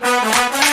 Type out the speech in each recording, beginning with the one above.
Música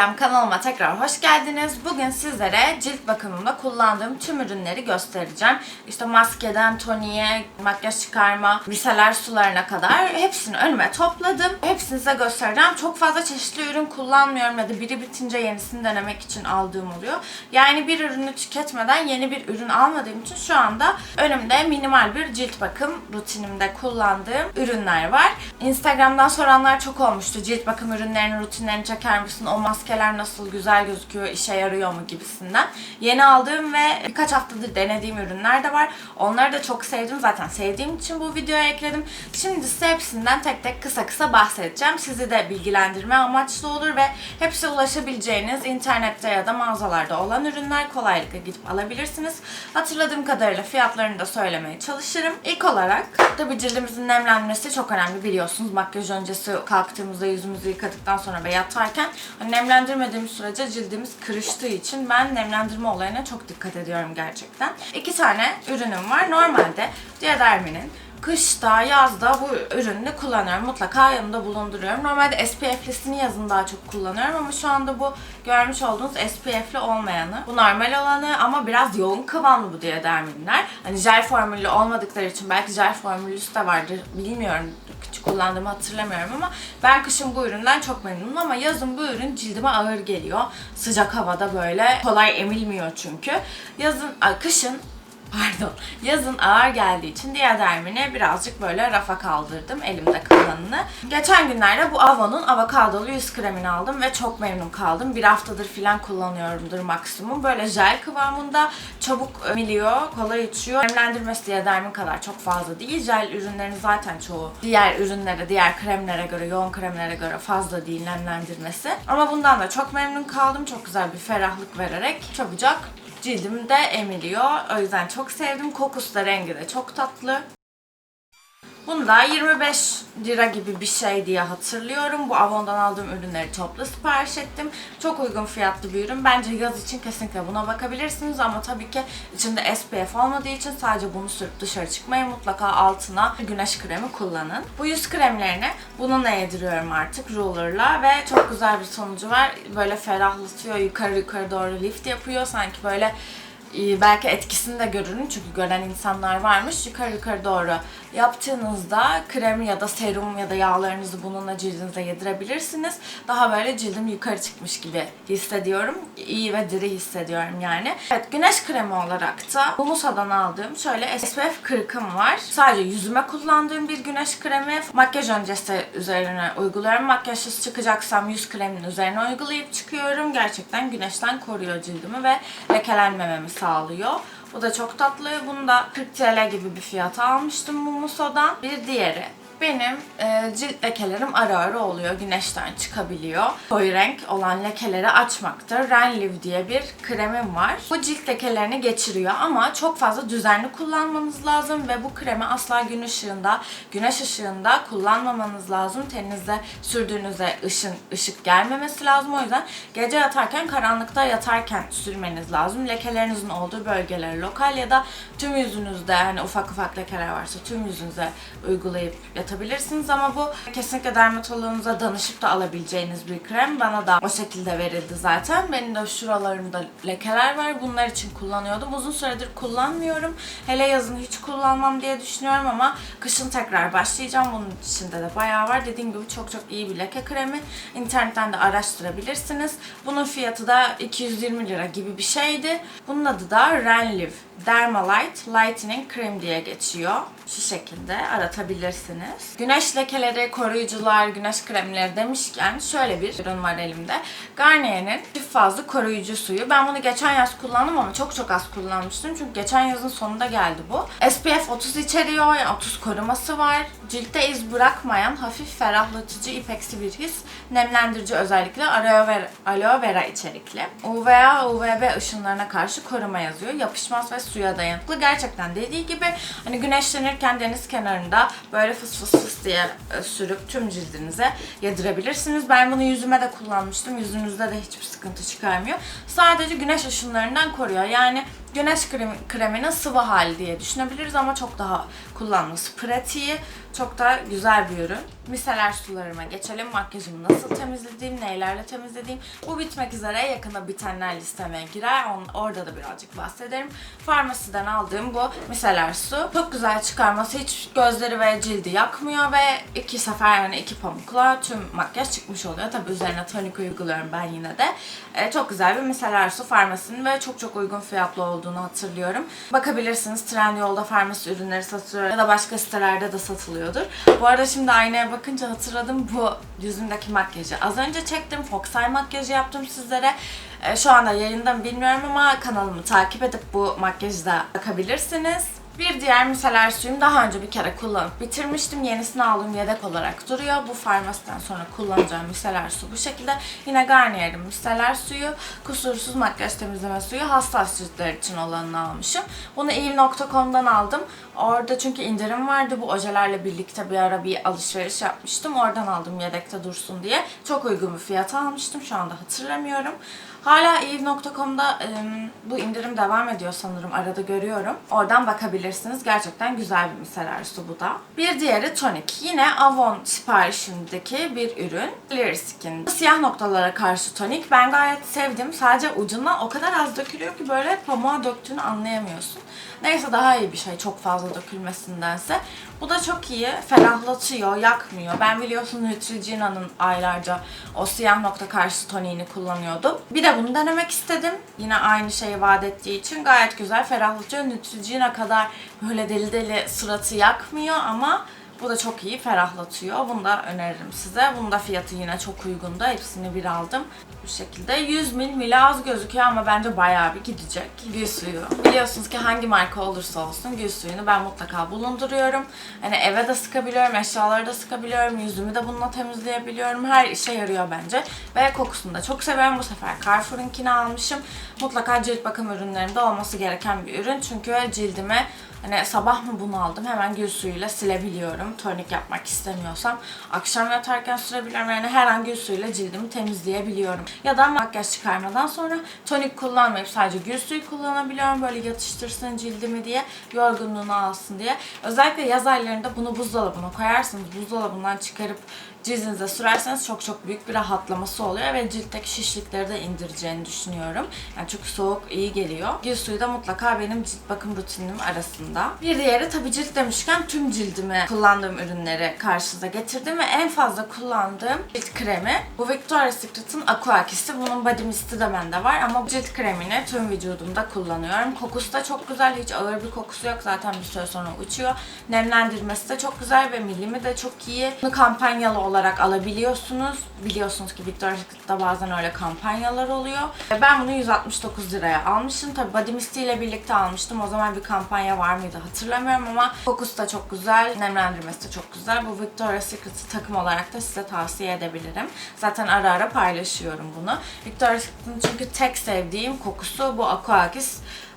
selam kanalıma tekrar hoş geldiniz. Bugün sizlere cilt bakımımda kullandığım tüm ürünleri göstereceğim. İşte maskeden toniğe, makyaj çıkarma, miseler sularına kadar hepsini önüme topladım. Hepsini size göstereceğim. Çok fazla çeşitli ürün kullanmıyorum ya da biri bitince yenisini denemek için aldığım oluyor. Yani bir ürünü tüketmeden yeni bir ürün almadığım için şu anda önümde minimal bir cilt bakım rutinimde kullandığım ürünler var. Instagram'dan soranlar çok olmuştu. Cilt bakım ürünlerinin rutinlerini çeker misin? O maskeler nasıl güzel gözüküyor, işe yarıyor mu gibisinden. Yeni aldığım ve birkaç haftadır denediğim ürünler de var. Onları da çok sevdim. Zaten sevdiğim için bu videoya ekledim. Şimdi size hepsinden tek tek kısa kısa bahsedeceğim. Sizi de bilgilendirme amaçlı olur ve hepsi ulaşabileceğiniz internette ya da mağazalarda olan ürünler kolaylıkla gidip alabilirsiniz. Hatırladığım kadarıyla fiyatlarını da söylemeye çalışırım. İlk olarak tabii cildimizin nemlenmesi çok önemli biliyorsunuz. Makyaj öncesi kalktığımızda yüzümüzü yıkadıktan sonra ve yatarken hani nemlendirmediğimiz sürece cildimiz kırıştığı için ben nemlendirme olayına çok dikkat ediyorum gerçekten. İki tane ürünüm var. Normalde Diadermi'nin Kışta, yazda bu ürünü kullanıyorum. Mutlaka yanımda bulunduruyorum. Normalde SPF'lisini yazın daha çok kullanıyorum ama şu anda bu görmüş olduğunuz SPF'li olmayanı. Bu normal olanı ama biraz yoğun kıvamlı bu diaderminler. Hani jel formüllü olmadıkları için belki jel formüllüsü de vardır. Bilmiyorum. Küçük kullandığımı hatırlamıyorum ama ben kışın bu üründen çok memnunum ama yazın bu ürün cildime ağır geliyor. Sıcak havada böyle kolay emilmiyor çünkü. Yazın, kışın pardon yazın ağır geldiği için diadermini birazcık böyle rafa kaldırdım elimde kalanını. Geçen günlerde bu Avon'un avokadolu yüz kremini aldım ve çok memnun kaldım. Bir haftadır filan kullanıyorumdur maksimum. Böyle jel kıvamında çabuk emiliyor, kolay uçuyor. Nemlendirmesi diadermin kadar çok fazla değil. Jel ürünlerin zaten çoğu diğer ürünlere, diğer kremlere göre, yoğun kremlere göre fazla değil nemlendirmesi. Ama bundan da çok memnun kaldım. Çok güzel bir ferahlık vererek çabucak cildimde emiliyor. O yüzden çok sevdim. Kokusu da rengi de çok tatlı. Bunu da 25 lira gibi bir şey diye hatırlıyorum. Bu Avon'dan aldığım ürünleri toplu sipariş ettim. Çok uygun fiyatlı bir ürün. Bence yaz için kesinlikle buna bakabilirsiniz ama tabii ki içinde SPF olmadığı için sadece bunu sürüp dışarı çıkmayın. Mutlaka altına güneş kremi kullanın. Bu yüz kremlerini bununla yediriyorum artık ruler'la ve çok güzel bir sonucu var. Böyle ferahlatıyor, yukarı yukarı doğru lift yapıyor. Sanki böyle e, belki etkisini de görürüm çünkü gören insanlar varmış. Yukarı yukarı doğru yaptığınızda krem ya da serum ya da yağlarınızı bununla cildinize yedirebilirsiniz. Daha böyle cildim yukarı çıkmış gibi hissediyorum. İyi ve diri hissediyorum yani. Evet güneş kremi olarak da Humusa'dan aldığım şöyle SPF 40'ım var. Sadece yüzüme kullandığım bir güneş kremi. Makyaj öncesi üzerine uyguluyorum. Makyajsız çıkacaksam yüz kreminin üzerine uygulayıp çıkıyorum. Gerçekten güneşten koruyor cildimi ve lekelenmememi sağlıyor. Bu da çok tatlı. Bunu da 40 TL gibi bir fiyata almıştım Mumuso'dan. Bir diğeri benim e, cilt lekelerim ara ara oluyor. Güneşten çıkabiliyor. Koyu renk olan lekeleri açmakta. Renliv diye bir kremim var. Bu cilt lekelerini geçiriyor ama çok fazla düzenli kullanmanız lazım ve bu kremi asla gün ışığında, güneş ışığında kullanmamanız lazım. Teninize sürdüğünüzde ışın, ışık gelmemesi lazım. O yüzden gece yatarken, karanlıkta yatarken sürmeniz lazım. Lekelerinizin olduğu bölgelere lokal ya da tüm yüzünüzde hani ufak ufak lekeler varsa tüm yüzünüze uygulayıp yatabilirsiniz ama bu kesinlikle dermatoloğunuza danışıp da alabileceğiniz bir krem. Bana da o şekilde verildi zaten. Benim de şuralarımda lekeler var. Bunlar için kullanıyordum. Uzun süredir kullanmıyorum. Hele yazın hiç kullanmam diye düşünüyorum ama kışın tekrar başlayacağım. Bunun içinde de bayağı var. Dediğim gibi çok çok iyi bir leke kremi. İnternetten de araştırabilirsiniz. Bunun fiyatı da 220 lira gibi bir şeydi. Bunun adı da Renliv Dermalite Lightening Cream diye geçiyor. Şu şekilde aratabilirsiniz. Güneş lekeleri, koruyucular, güneş kremleri demişken şöyle bir ürün var elimde. Garnier'in çift fazlı koruyucu suyu. Ben bunu geçen yaz kullandım ama çok çok az kullanmıştım. Çünkü geçen yazın sonunda geldi bu. SPF 30 içeriyor. Yani 30 koruması var. Ciltte iz bırakmayan hafif ferahlatıcı ipeksi bir his. Nemlendirici özellikle aloe vera, aloe vera içerikli. UVA, UVB ışınlarına karşı koruma yazıyor. Yapışmaz ve suya dayanıklı. Gerçekten dediği gibi hani güneşlenir gelirken deniz kenarında böyle fıs fıs fıs diye e, sürüp tüm cildinize yedirebilirsiniz. Ben bunu yüzüme de kullanmıştım. Yüzünüzde de hiçbir sıkıntı çıkarmıyor. Sadece güneş ışınlarından koruyor. Yani güneş kremi, kreminin sıvı hali diye düşünebiliriz ama çok daha kullanması pratiği. Çok da güzel bir ürün. Miseler sularıma geçelim. Makyajımı nasıl temizlediğim, neylerle temizlediğim. Bu bitmek üzere yakında bitenler listeme girer. On, orada da birazcık bahsederim. Farmasiden aldığım bu miseler su. Çok güzel çıkarması. Hiç gözleri ve cildi yakmıyor ve iki sefer yani iki pamukla tüm makyaj çıkmış oluyor. Tabi üzerine tonik uyguluyorum ben yine de. E, çok güzel bir miseler su farmasinin ve çok çok uygun fiyatlı olduğunu hatırlıyorum. Bakabilirsiniz Trendyol'da farmasi ürünleri satılıyor ya da başka sitelerde de satılıyordur. Bu arada şimdi aynaya bakınca hatırladım bu yüzümdeki makyajı. Az önce çektim. Foxeye makyajı yaptım sizlere. E, şu anda yayında bilmiyorum ama kanalımı takip edip bu makyajı da bakabilirsiniz. Bir diğer miseler suyum daha önce bir kere kullanıp bitirmiştim. Yenisini aldığım yedek olarak duruyor. Bu farmasiden sonra kullanacağım miseler su bu şekilde. Yine Garnier'in miseler suyu, kusursuz makyaj temizleme suyu hassas ciltler için olanını almışım. Bunu eve.com'dan aldım. Orada çünkü indirim vardı. Bu ojelerle birlikte bir ara bir alışveriş yapmıştım. Oradan aldım yedekte dursun diye. Çok uygun bir fiyata almıştım. Şu anda hatırlamıyorum. Hala eve.com'da ım, bu indirim devam ediyor sanırım. Arada görüyorum. Oradan bakabilirsiniz. Gerçekten güzel bir miseler su bu da. Bir diğeri tonik. Yine Avon siparişindeki bir ürün. Clear Skin. Siyah noktalara karşı tonik. Ben gayet sevdim. Sadece ucundan o kadar az dökülüyor ki böyle pamuğa döktüğünü anlayamıyorsun. Neyse daha iyi bir şey çok fazla dökülmesindense. Bu da çok iyi. Ferahlatıyor, yakmıyor. Ben biliyorsunuz Neutrogena'nın aylarca o siyah nokta karşı toniğini kullanıyordum. Bir de bunu denemek istedim. Yine aynı şeyi vaat ettiği için gayet güzel ferahlatıyor. Neutrogena kadar böyle deli deli suratı yakmıyor ama bu da çok iyi ferahlatıyor. Bunu da öneririm size. Bunun da fiyatı yine çok uygundu. Hepsini bir aldım. Bu şekilde 100 mil mil az gözüküyor ama bence bayağı bir gidecek. Gül suyu. Biliyorsunuz ki hangi marka olursa olsun gül suyunu ben mutlaka bulunduruyorum. Hani eve de sıkabiliyorum, eşyaları da sıkabiliyorum, yüzümü de bununla temizleyebiliyorum. Her işe yarıyor bence. Ve kokusunu da çok seviyorum. Bu sefer Carrefour'unkini almışım. Mutlaka cilt bakım ürünlerimde olması gereken bir ürün. Çünkü cildime Hani sabah mı bunu aldım hemen gül suyuyla silebiliyorum. Tonik yapmak istemiyorsam akşam yatarken sürebiliyorum. Yani her an gül suyuyla cildimi temizleyebiliyorum. Ya da makyaj çıkarmadan sonra tonik kullanmayıp sadece gül suyu kullanabiliyorum. Böyle yatıştırsın cildimi diye, yorgunluğunu alsın diye. Özellikle yaz aylarında bunu buzdolabına koyarsınız. Buzdolabından çıkarıp cildinize sürerseniz çok çok büyük bir rahatlaması oluyor ve ciltteki şişlikleri de indireceğini düşünüyorum. Yani çok soğuk iyi geliyor. Gül suyu da mutlaka benim cilt bakım rutinim arasında. Bir diğeri tabii cilt demişken tüm cildimi kullandığım ürünleri karşınıza getirdim ve en fazla kullandığım cilt kremi bu Victoria's Secret'ın Aqua Kiss'i. Bunun body mist'i de bende var ama cilt kremini tüm vücudumda kullanıyorum. Kokusu da çok güzel. Hiç ağır bir kokusu yok. Zaten bir süre sonra uçuyor. Nemlendirmesi de çok güzel ve milimi de çok iyi. Bunu kampanyalı olarak alabiliyorsunuz. Biliyorsunuz ki Victoria's Secret'ta bazen öyle kampanyalar oluyor. Ben bunu 169 liraya almışım. Tabii Body Mist ile birlikte almıştım. O zaman bir kampanya var mıydı hatırlamıyorum ama kokusu da çok güzel. Nemlendirmesi de çok güzel. Bu Victoria's Secret'ı takım olarak da size tavsiye edebilirim. Zaten ara ara paylaşıyorum bunu. Victoria's Secret'ın çünkü tek sevdiğim kokusu bu Aqua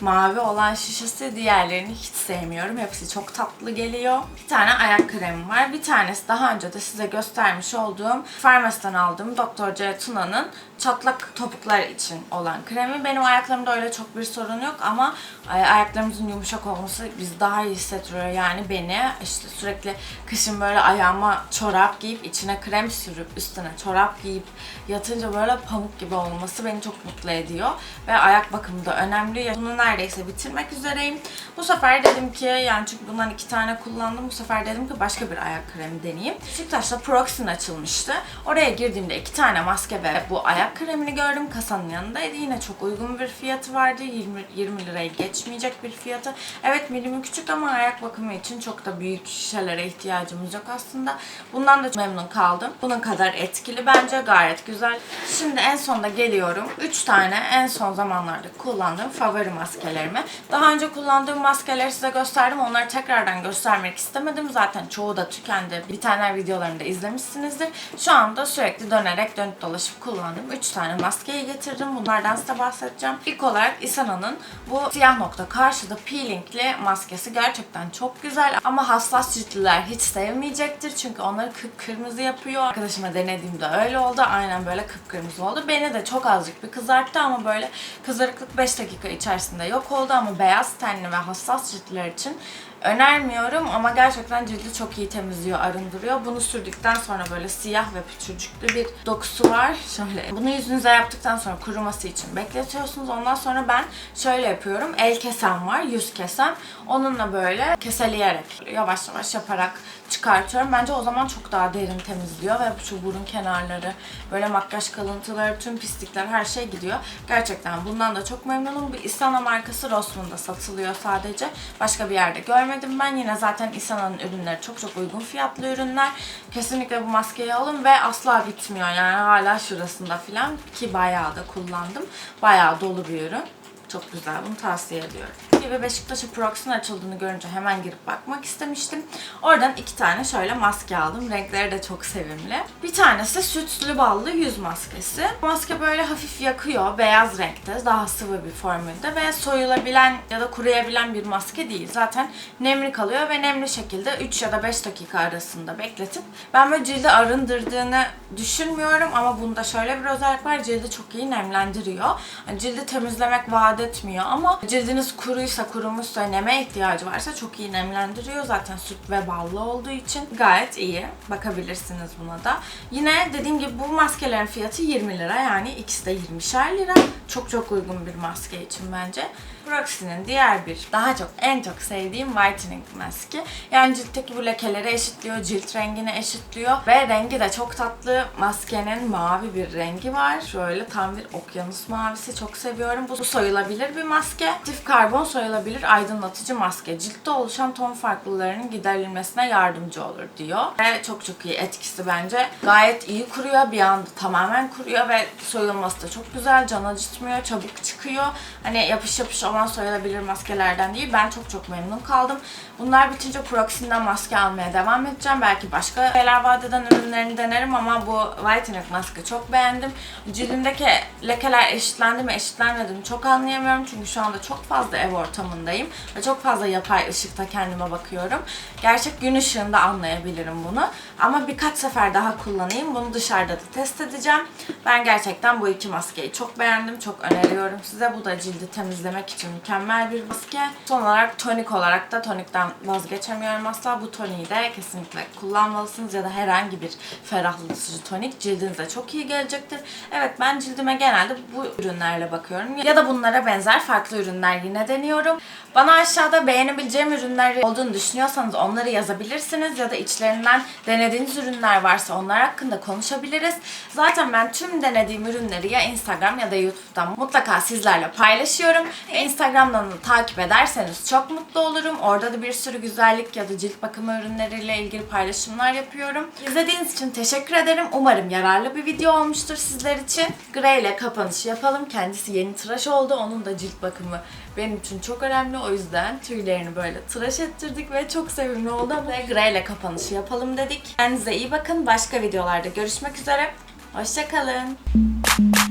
mavi olan şişesi. Diğerlerini hiç sevmiyorum. Hepsi çok tatlı geliyor. Bir tane ayak kremi var. Bir tanesi daha önce de size göstermiş olduğum Farmas'tan aldığım Dr. C. Tuna'nın çatlak topuklar için olan kremi. Benim ayaklarımda öyle çok bir sorun yok ama ay- ayaklarımızın yumuşak olması bizi daha iyi hissettiriyor. Yani beni işte sürekli kışın böyle ayağıma çorap giyip içine krem sürüp üstüne çorap giyip yatınca böyle pamuk gibi olması beni çok mutlu ediyor. Ve ayak bakımı da önemli. Bunu neredeyse bitirmek üzereyim. Bu sefer dedim ki yani çünkü bundan iki tane kullandım. Bu sefer dedim ki başka bir ayak kremi deneyeyim. Beşiktaş'ta Proxin açılmıştı. Oraya girdiğimde iki tane maske ve bu ayak kremini gördüm. Kasanın yanındaydı. Yine çok uygun bir fiyatı vardı. 20, 20 liraya geçmeyecek bir fiyatı. Evet milimi küçük ama ayak bakımı için çok da büyük şişelere ihtiyacımız yok aslında. Bundan da memnun kaldım. Bunun kadar etkili bence gayet güzel. Şimdi en sonda geliyorum. 3 tane en son zamanlarda kullandığım favori maske maskelerimi. Daha önce kullandığım maskeleri size gösterdim. Onları tekrardan göstermek istemedim. Zaten çoğu da tükendi. Bir tane videolarını da izlemişsinizdir. Şu anda sürekli dönerek dönüp dolaşıp kullandığım 3 tane maskeyi getirdim. Bunlardan size bahsedeceğim. İlk olarak Isana'nın bu siyah nokta karşıda peelingli maskesi gerçekten çok güzel. Ama hassas ciltliler hiç sevmeyecektir. Çünkü onları kıpkırmızı yapıyor. Arkadaşıma denediğimde öyle oldu. Aynen böyle kıpkırmızı oldu. Beni de çok azıcık bir kızarttı ama böyle kızarıklık 5 dakika içerisinde yok oldu. Ama beyaz tenli ve hassas ciltler için önermiyorum ama gerçekten cildi çok iyi temizliyor, arındırıyor. Bunu sürdükten sonra böyle siyah ve pütürcüklü bir dokusu var. Şöyle bunu yüzünüze yaptıktan sonra kuruması için bekletiyorsunuz. Ondan sonra ben şöyle yapıyorum. El kesem var, yüz kesem. Onunla böyle keseleyerek, yavaş yavaş yaparak çıkartıyorum. Bence o zaman çok daha derin temizliyor ve şu burun kenarları, böyle makyaj kalıntıları, tüm pislikler her şey gidiyor. Gerçekten bundan da çok memnunum. Bir Isana markası Rossmann'da satılıyor sadece. Başka bir yerde görmedim ben. Yine zaten Isana'nın ürünleri çok çok uygun fiyatlı ürünler. Kesinlikle bu maskeyi alın ve asla bitmiyor. Yani hala şurasında falan ki bayağı da kullandım. Bayağı dolu bir ürün. Çok güzel. Bunu tavsiye ediyorum. Gibi Beşiktaş'a Prox'un açıldığını görünce hemen girip bakmak istemiştim. Oradan iki tane şöyle maske aldım. Renkleri de çok sevimli. Bir tanesi sütlü ballı yüz maskesi. Maske böyle hafif yakıyor. Beyaz renkte. Daha sıvı bir formülde ve soyulabilen ya da kuruyabilen bir maske değil. Zaten nemli kalıyor ve nemli şekilde 3 ya da 5 dakika arasında bekletip ben böyle cildi arındırdığını düşünmüyorum ama bunda şöyle bir özellik var. Cildi çok iyi nemlendiriyor. Yani cildi temizlemek vaat etmiyor ama cildiniz kuruysa, kurumuşsa, neme ihtiyacı varsa çok iyi nemlendiriyor. Zaten süt ve ballı olduğu için gayet iyi. Bakabilirsiniz buna da. Yine dediğim gibi bu maskelerin fiyatı 20 lira. Yani ikisi de 20'şer lira. Çok çok uygun bir maske için bence. Proxy'nin diğer bir, daha çok en çok sevdiğim whitening maski. Yani ciltteki bu lekeleri eşitliyor, cilt rengini eşitliyor ve rengi de çok tatlı. Maskenin mavi bir rengi var. Şöyle tam bir okyanus mavisi. Çok seviyorum. Bu soyulabilir bir maske. Aktif karbon soyulabilir aydınlatıcı maske. Ciltte oluşan ton farklılıklarının giderilmesine yardımcı olur diyor. Ve çok çok iyi etkisi bence. Gayet iyi kuruyor. Bir anda tamamen kuruyor ve soyulması da çok güzel. Can acıtmıyor. Çabuk çıkıyor. Hani yapış yapış olan soyulabilir maskelerden değil. Ben çok çok memnun kaldım. Bunlar bitince Proxy'den maske almaya devam edeceğim. Belki başka şeyler vaat eden ürünlerini denerim ama bu Whitening maske çok beğendim. Cildimdeki lekeler eşitlendi mi eşitlenmedi mi çok anlayamıyorum. Çünkü şu anda çok fazla ev ortamındayım. Ve çok fazla yapay ışıkta kendime bakıyorum. Gerçek gün ışığında anlayabilirim bunu. Ama birkaç sefer daha kullanayım. Bunu dışarıda da test edeceğim. Ben gerçekten bu iki maskeyi çok beğendim. Çok öneriyorum size. Bu da cildi temizlemek için mükemmel bir maske. Son olarak tonik olarak da tonikten vazgeçemiyorum asla. Bu toniği de kesinlikle kullanmalısınız ya da herhangi bir ferahlatıcı tonik cildinize çok iyi gelecektir. Evet ben cildime genelde bu ürünlerle bakıyorum. Ya da bunlara benzer farklı ürünler yine deniyorum. Bana aşağıda beğenebileceğim ürünler olduğunu düşünüyorsanız onları yazabilirsiniz ya da içlerinden denediğiniz ürünler varsa onlar hakkında konuşabiliriz. Zaten ben tüm denediğim ürünleri ya Instagram ya da YouTube'dan mutlaka sizlerle paylaşıyorum. Instagram'dan da takip ederseniz çok mutlu olurum. Orada da bir sürü güzellik ya da cilt bakımı ürünleriyle ilgili paylaşımlar yapıyorum. İzlediğiniz için teşekkür ederim. Umarım yararlı bir video olmuştur sizler için. Grey ile kapanış yapalım. Kendisi yeni tıraş oldu. Onun da cilt bakımı benim için çok önemli. O yüzden tüylerini böyle tıraş ettirdik ve çok sevimli oldu. Ve Grey ile kapanışı yapalım dedik. Kendinize iyi bakın. Başka videolarda görüşmek üzere. Hoşçakalın.